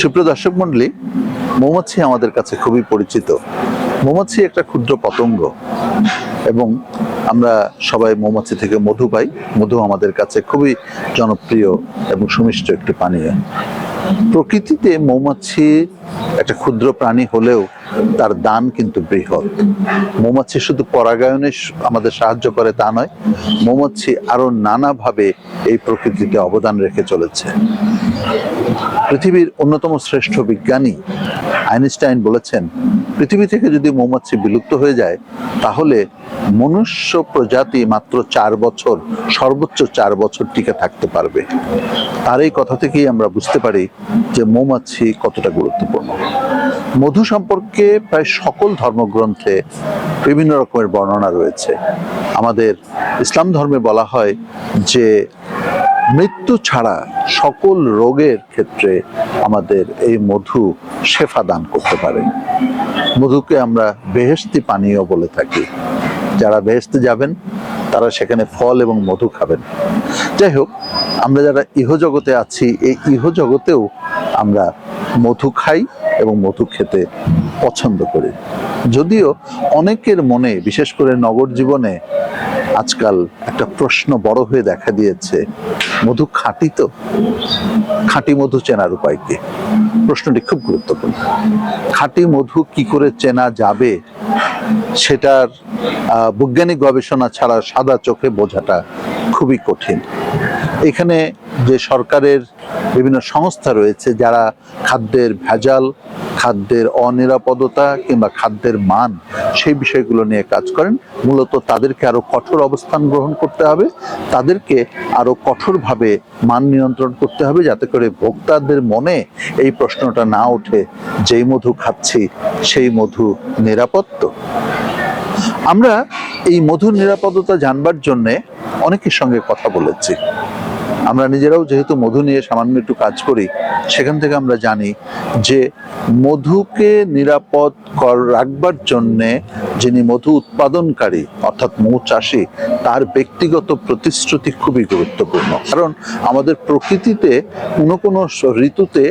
সুপ্রিয় দর্শক মন্ডলী মৌমাছি আমাদের কাছে খুবই পরিচিত। মৌমাছি একটা ক্ষুদ্র পতঙ্গ এবং আমরা সবাই মৌমাছি থেকে মধু পাই। মধু আমাদের কাছে খুবই জনপ্রিয় এবং সুমিষ্ট একটি পানীয়। প্রকৃতিতে মৌমাছি একটা ক্ষুদ্র প্রাণী হলেও তার দান কিন্তু বৃহৎ। মৌমাছি শুধু পরাগায়নে আমাদের সাহায্য করে তা নয় মৌমাছি আরও নানাভাবে এই প্রকৃতিতে অবদান রেখে চলেছে। পৃথিবীর অন্যতম শ্রেষ্ঠ বিজ্ঞানী আইনস্টাইন বলেছেন, পৃথিবী থেকে যদি মৌমাছি বিলুপ্ত হয়ে যায়, তাহলে মনুষ্য প্রজাতি মাত্র চার বছর, সর্বোচ্চ চার বছর টিকে থাকতে পারবে। তার এই কথা থেকেই আমরা বুঝতে পারি যে মৌমাছি কতটা গুরুত্বপূর্ণ। মধু সম্পর্কে প্রায় সকল ধর্মগ্রন্থে বিভিন্ন রকমের বর্ণনা রয়েছে। আমাদের ইসলাম ধর্মে বলা হয় যে মৃত্যু ছাড়া সকল রোগের ক্ষেত্রে আমাদের এই মধু শেফা দান করতে পারে। মধুকে আমরা বেহেস্তি পানীয় বলে থাকি। যারা বেহেস্তে যাবেন, তারা সেখানে ফল এবং মধু খাবেন। যাই হোক, আমরা যারা ইহজগতে আছি, এই ইহজগতেও আমরা মধু খাই এবং মধু খেতে পছন্দ করি। যদিও অনেকের মনে, বিশেষ করে নগর জীবনে আজকাল একটা প্রশ্ন বড় হয়ে দেখা দিয়েছে, মধু খাঁটি তো? খাঁটি মধু চেনার উপায় কি? প্রশ্নটি খুব গুরুত্বপূর্ণ। খাঁটি মধু কি করে চেনা যাবে? সেটার বৈজ্ঞানিক গবেষণা ছাড়া সাদা চোখে বোঝাটা খুবই কঠিন। এখানে যে সরকারের বিভিন্ন সংস্থা রয়েছে, যারা খাদ্যের ভেজাল, খাদ্যের অনিরাপদতা কিংবা খাদ্যের মান সেই বিষয়গুলো নিয়ে কাজ করেন, মূলত তাদেরকে আরও কঠোর অবস্থান গ্রহণ করতে হবে, তাদেরকে আরও কঠোরভাবে মান নিয়ন্ত্রণ করতে হবে, যাতে করে ভোক্তাদের মনে এই প্রশ্নটা না ওঠে, যেই মধু খাচ্ছি সেই মধু নিরাপদ তো? আমরা এই মধুর নিরাপদতা জানবার জন্যে অনেকের সঙ্গে কথা বলেছি। আমরা নিজেরাও যেহেতু মধু নিয়ে সামান্য একটু কাজ করি, সেখান থেকে আমরা জানি যে মধুকে নিরাপদ কর, রাখবার জন্যে যিনি মধু উৎপাদনকারী, অর্থাৎ মৌ চাষি, তার ব্যক্তিগত প্রতিশ্রুতি খুবই গুরুত্বপূর্ণ। কারণ আমাদের প্রকৃতিতে কোনো কোনো ঋতুতে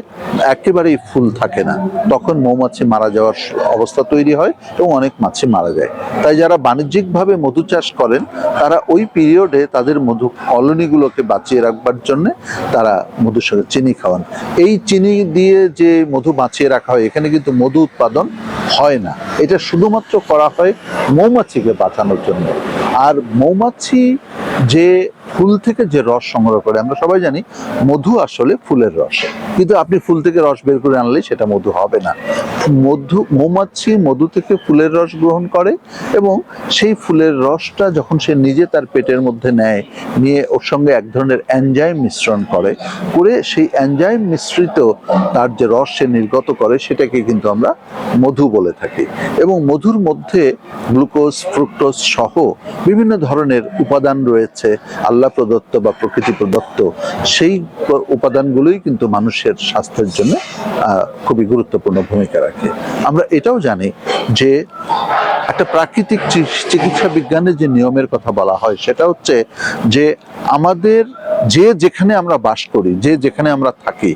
একেবারেই ফুল থাকে না। তখন মৌমাছি মারা যাওয়ার অবস্থা তৈরি হয় এবং অনেক মাছি মারা যায়। তাই যারা বাণিজ্যিকভাবে মধু চাষ করেন, তারা ওই পিরিয়ডে তাদের মধু কলোনিগুলোকে বাঁচিয়ে রাখবার জন্য তারা মধুর সঙ্গে চিনি খাওয়ান। এই চিনি দিয়ে যে মধু বাঁচিয়ে রাখা হয়, এখানে কিন্তু মধু উৎপাদন হয় না। এটা শুধুমাত্র করা হয় মৌমাছিকে বাঁচানোর জন্য। আর মৌমাছি যে ফুল থেকে যে রস সংগ্রহ করে, আমরা সবাই জানি মধু আসলে ফুলের রস। কিন্তু আপনি ফুল থেকে রস বের করে আনলে সেটা মধু হবে না। মধু, মৌমাছি মধু থেকে ফুলের রস গ্রহণ করে এবং সেই ফুলের রসটা যখন সে নিজে তার পেটের মধ্যে নেয়, নিয়ে ওর সঙ্গে এক ধরনের অ্যানজাইম মিশ্রণ করে করে সেই অ্যানজাইম মিশ্রিত তার যে রস সে নির্গত করে, সেটাকে কিন্তু আমরা মধু বলে থাকি। এবং মধুর মধ্যে গ্লুকোজ, ফ্রুক্টোজ সহ বিভিন্ন ধরনের উপাদান রয়েছে। আল্লাহ প্রদত্ত বা প্রকৃতি প্রদত্ত সেই উপাদানগুলোই কিন্তু মানুষের স্বাস্থ্যের জন্য খুবই গুরুত্বপূর্ণ ভূমিকা রাখে। আমরা এটাও জানি যে একটা প্রাকৃতিক চিকিৎসা বিজ্ঞানের যে নিয়মের কথা বলা হয়, সেটা হচ্ছে যে আমাদের যে যেখানে আমরা বাস করি, যে যেখানে আমরা থাকি,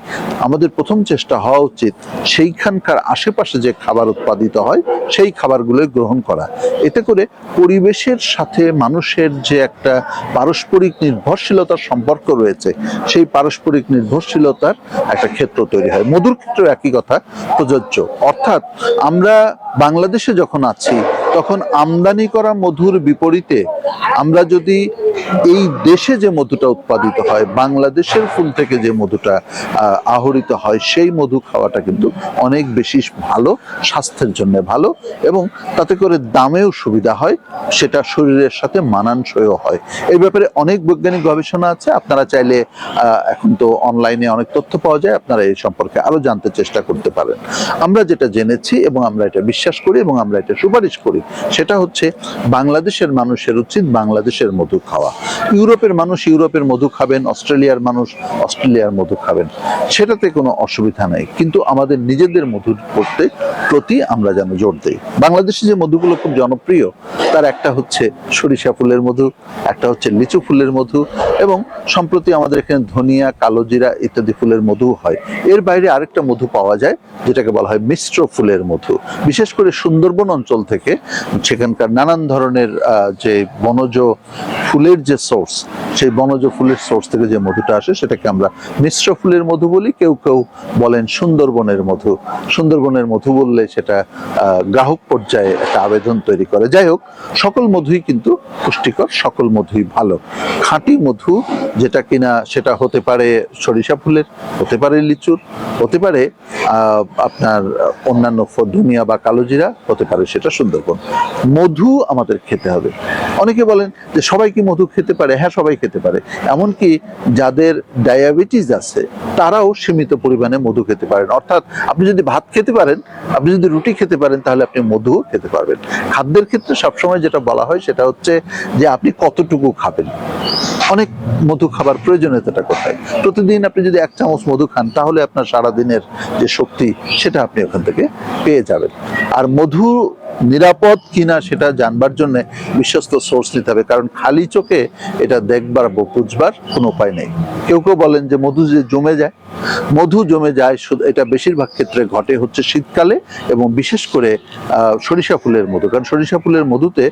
আমাদের প্রথম চেষ্টা হওয়া উচিত সেইখানকার আশেপাশে যে খাবার উৎপাদিত হয়, সেই খাবারগুলোই গ্রহণ করা। এতে করে পরিবেশের সাথে মানুষের যে একটা পারস্পরিক নির্ভরশীলতার সম্পর্ক রয়েছে, সেই পারস্পরিক নির্ভরশীলতার একটা ক্ষেত্র তৈরি হয়। মধুর ক্ষেত্রেও একই কথা, প্রযোজ্য। অর্থাৎ আমরা বাংলাদেশে যখন আছি তখন আমদানি করা মধুর বিপরীতে আমরা যদি এই দেশে যে মধুটা উৎপাদিত হয়, বাংলাদেশের ফুল থেকে যে মধুটা আহরিত হয়, সেই মধু খাওয়াটা কিন্তু অনেক বেশি ভালো, স্বাস্থ্যের জন্য ভালো এবং তাতে করে দামেও সুবিধা হয়, সেটা শরীরের সাথে মানানসইও হয়। এই ব্যাপারে অনেক বৈজ্ঞানিক গবেষণা আছে, আপনারা চাইলে এখন তো অনলাইনে অনেক তথ্য পাওয়া যায়, আপনারা এই সম্পর্কে আরও জানতে চেষ্টা করতে পারেন। আমরা যেটা জেনেছি এবং আমরা এটা বিশ্বাস করি এবং আমরা এটা সুপারিশ করি, সেটা হচ্ছে বাংলাদেশের মানুষের উচিত বাংলাদেশের মধু খাওয়া। ইউরোপের মানুষ ইউরোপের মধু খাবেন, অস্ট্রেলিয়ার মানুষ অস্ট্রেলিয়ার মধু খাবেন। সেটাতে কোনো অসুবিধা নেই। কিন্তু আমাদের নিজেদের মধুর করতে প্রতি আমরা যেন জোর দিই। বাংলাদেশে যে মধুগুলো খুব জনপ্রিয়, তার একটা হচ্ছে সরিষা ফুলের মধু, একটা হচ্ছে লিচু ফুলের মধু এবং সম্প্রতি আমাদের এখানে ধনিয়া কালোজিরা ইত্যাদি ফুলের মধু হয়। এর বাইরে আরেকটা মধু পাওয়া যায়, যেটাকে বলা হয় মিশ্র ফুলের মধু। বিশেষ করে সুন্দরবন অঞ্চল থেকে সেখানকার নানান ধরনের যে বনজ ফুলের যে সোর্স সেই বনজ ফুলের সোর্স থেকে যে মধুটা আসে, সেটাকে আমরা মিশ্র ফুলের মধু বলি। কেউ কেউ বলেন সুন্দরবনের মধু। সুন্দরবনের মধু বললে সেটা গ্রাহক পর্যায়ে একটা আবেদন তৈরি করে। যাই হোক, সকল মধুই কিন্তু পুষ্টিকর, সকল মধুই ভালো। খাঁটি মধু যেটা কিনা সেটা হতে পারে সরিষা ফুলের, হতে পারে লিচুর, হতে পারে আপনার অন্যান্য ফ- ধনিয়া বা কালোজিরা, হতে পারে সেটা সুন্দরবন। মধু আমাদের খেতে হবে। অনেকে বলেন যে সবাই কি মধু খেতে পারে হ্যাঁ সবাই খেতে পারে। এমনকি যাদের ডায়াবেটিস আছে, তারাও সীমিত পরিমাণে মধু খেতে পারেন। অর্থাৎ আপনি যদি ভাত খেতে পারেন, আপনি যদি রুটি খেতে পারেন, তাহলে আপনি মধুও খেতে পারবেন। খাদ্যের ক্ষেত্রে সবসময় যেটা বলা হয়, সেটা হচ্ছে যে আপনি কতটুকু খাবেন। অনেক মধু খাবার প্রয়োজনীয়তাটা কোথায়? প্রতিদিন আপনি যদি এক চামচ মধু খান, তাহলে আপনার সারাদিনের যে শক্তি, সেটা আপনি ওখান থেকে পেয়ে যাবেন। আর মধু নিরাপদ কিনা সেটা জানবার জন্য বিশ্বস্ত সোর্স নিতে হবে। কারণ খালি চোখে এটা দেখবার বা বুঝবার কোনো উপায় নেই। কেউ কেউ বলেন যে মধু যে জমে যায়, মধু জমে যায় এটা বেশিরভাগ ক্ষেত্রে ঘটে হচ্ছে শীতকালে এবং বিশেষ করে সরিষা ফুলের মধু। কারণ সরিষা ফুলের মধুতে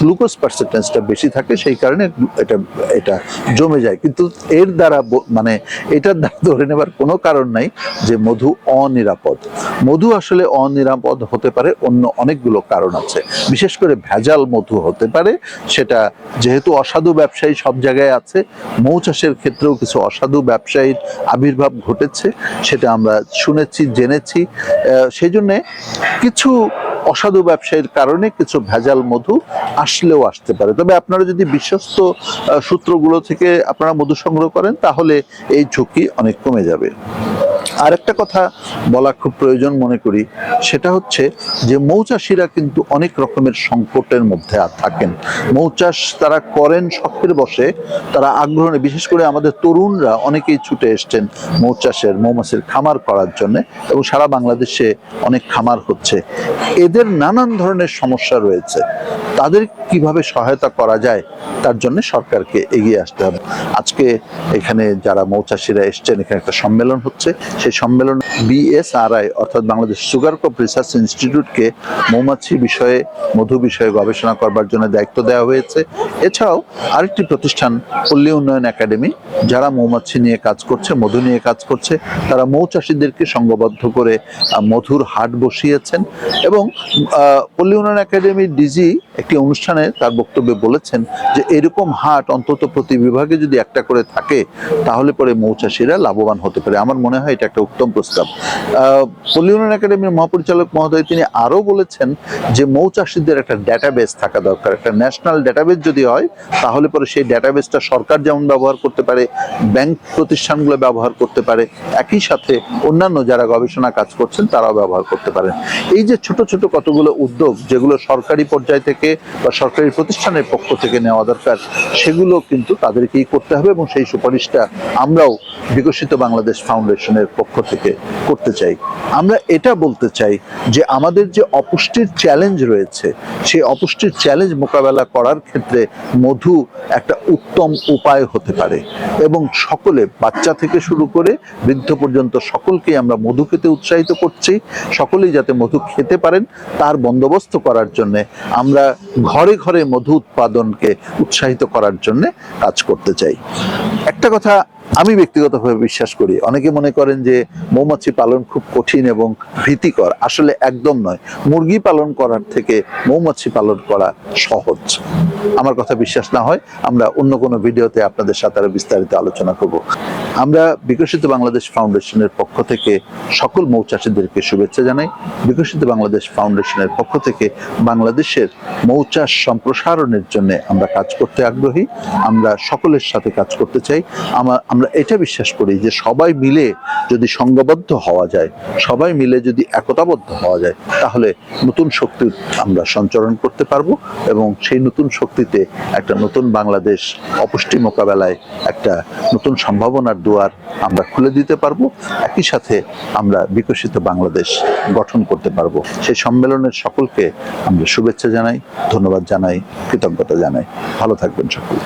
গ্লুকোজ পার্সেন্টেজটা বেশি থাকে, সেই কারণে এটা এটা জমে যায়। কিন্তু এর দ্বারা মানে এটার দ্বারা ধরে নেবার কোনো কারণ নাই যে মধু অনিরাপদ। মধু আসলে অনিরাপদ হতে পারে অন্য অনেকগুলো কারণ আছে। বিশেষ করে ভেজাল মধু হতে পারে, সেটা যেহেতু অসাধু ব্যবসায়ী সব জায়গায় আছে, মৌ চাষের ক্ষেত্রেও কিছু অসাধু ব্যবসায়ীর আবির্ভাব ঘটেছে, সেটা আমরা শুনেছি, জেনেছি। সেই জন্যে কিছু অসাধু ব্যবসায়ীর কারণে কিছু ভেজাল মধু আসলেও আসতে পারে। তবে আপনারা যদি বিশ্বস্ত সূত্রগুলো থেকে আপনারা মধু সংগ্রহ করেন, তাহলে এই ঝুঁকি অনেক কমে যাবে। আরেকটা কথা বলা খুব প্রয়োজন মনে করি, সেটা হচ্ছে যে মৌচাষিরা কিন্তু অনেক রকমের সংকটের মধ্যে থাকেন। মৌচাষ তারা করেন শখের বসে তারা আগ্রহ বিশেষ করে আমাদের তরুণরা অনেকেই ছুটে এসছেন মৌচাষের, মৌমাছির খামার করার জন্য এবং সারা বাংলাদেশে অনেক খামার হচ্ছে। এদের নানান ধরনের সমস্যা রয়েছে। তাদের কীভাবে সহায়তা করা যায়, তার জন্য সরকারকে এগিয়ে আসতে হবে। আজকে এখানে যারা মৌচাষিরা এসছেন, এখানে একটা সম্মেলন হচ্ছে। সেই সম্মেলন বিএসআরআই অর্থাৎ বাংলাদেশ সুগার কপ রিসার্চ ইনস্টিটিউটকে মৌমাছি বিষয়ে, মধু বিষয়ে গবেষণা করবার জন্য দায়িত্ব দেওয়া হয়েছে। এছাড়াও আরেকটি প্রতিষ্ঠান, পল্লী উন্নয়ন একাডেমি, যারা মৌমাছি নিয়ে কাজ করছে, মধু নিয়ে কাজ করছে, তারা মৌচাষীদেরকে সংঘবদ্ধ করে মধুর হাট বসিয়েছেন এবং পল্লী উন্নয়ন একাডেমির ডিজি একটি অনুষ্ঠানে তার বক্তব্যে বলেছেন যে, এরকম হাট অন্তত প্রতি বিভাগে যদি একটা করে থাকে, তাহলে পরে মৌচাষীরা লাভবান হতে পারে। আমার মনে হয় এটা একটা উত্তম প্রস্তাব। পল্লী উন্নয়ন একাডেমির মহাপরিচালক মহোদয় তিনি আরও বলেছেন যে মৌচাষীদের একটা ডেটাবেস থাকা দরকার। একটা ন্যাশনাল ডেটাবেস যদি হয়, তাহলে পরে সেই ডেটাবেসটা সরকার যেমন ব্যবহার করতে পারে ব্যাংক প্রতিষ্ঠানগুলো ব্যবহার করতে পারে, একই সাথে অন্যান্য যারা গবেষণা কাজ করছেন, তারাও ব্যবহার করতে পারেন। এই যে ছোট ছোট কতগুলো উদ্যোগ যেগুলো সরকারি পর্যায় থেকে বা সরকারি প্রতিষ্ঠানের পক্ষ থেকে নেওয়া দরকার, সেগুলো কিন্তু তাদেরকেই করতে হবে এবং সেই সুপারিশটা আমরাও বিকশিত বাংলাদেশ ফাউন্ডেশনের পক্ষ থেকে করতে চাই। আমরা এটা বলতে চাই যে আমাদের যে অপুষ্টির চ্যালেঞ্জ রয়েছে, সেই অপুষ্টির চ্যালেঞ্জ মোকাবেলা করার ক্ষেত্রে মধু একটা উত্তম উপায় হতে পারে এবং সকলে, বাচ্চা থেকে শুরু করে বৃদ্ধ পর্যন্ত সকলকেই আমরা মধু খেতে উৎসাহিত করছি, সকলেই যাতে মধু খেতে পারেন, তার বন্দোবস্ত করার জন্য, আমরা ঘরে ঘরে মধু উৎপাদনকে উৎসাহিত করার জন্য কাজ করতে চাই। একটা কথা আমি ব্যক্তিগতভাবে বিশ্বাস করি। অনেকে মনে করেন যে মৌমাছি পালন খুব কঠিন এবং ভীতিকর। আসলে একদম নয়। মুরগি পালন করার থেকে মৌমাছি পালন করা সহজ। আমার কথা বিশ্বাস না হয়, আমরা অন্য কোনো ভিডিওতে আপনাদের সাথে আরও বিস্তারিত আলোচনা করব। আমরা বিকশিত বাংলাদেশ ফাউন্ডেশনের পক্ষ থেকে সকল মৌচাষীদেরকে শুভেচ্ছা জানাই। বিকশিত বাংলাদেশ ফাউন্ডেশনের পক্ষ থেকে বাংলাদেশের মৌচাষ সম্প্রসারণের জন্য আমরা কাজ করতে আগ্রহী। আমরা সকলের সাথে কাজ করতে চাই। আমার আমরা এটা বিশ্বাস করি যে সবাই মিলে যদি সংঘবদ্ধ হওয়া যায়, সবাই মিলে যদি একতাবদ্ধ হওয়া যায়, তাহলে নতুন শক্তি আমরা সঞ্চারণ করতে পারব এবং সেই নতুন শক্তিতে একটা নতুন বাংলাদেশ অপুষ্টি মোকাবেলায় একটা নতুন সম্ভাবনার দুয়ার আমরা খুলে দিতে পারব। একই সাথে আমরা বিকশিত বাংলাদেশ গঠন করতে পারব। সেই সম্মেলনের সকলকে আমরা শুভেচ্ছা জানাই, ধন্যবাদ জানাই, কৃতজ্ঞতা জানাই। ভালো থাকবেন সকলে।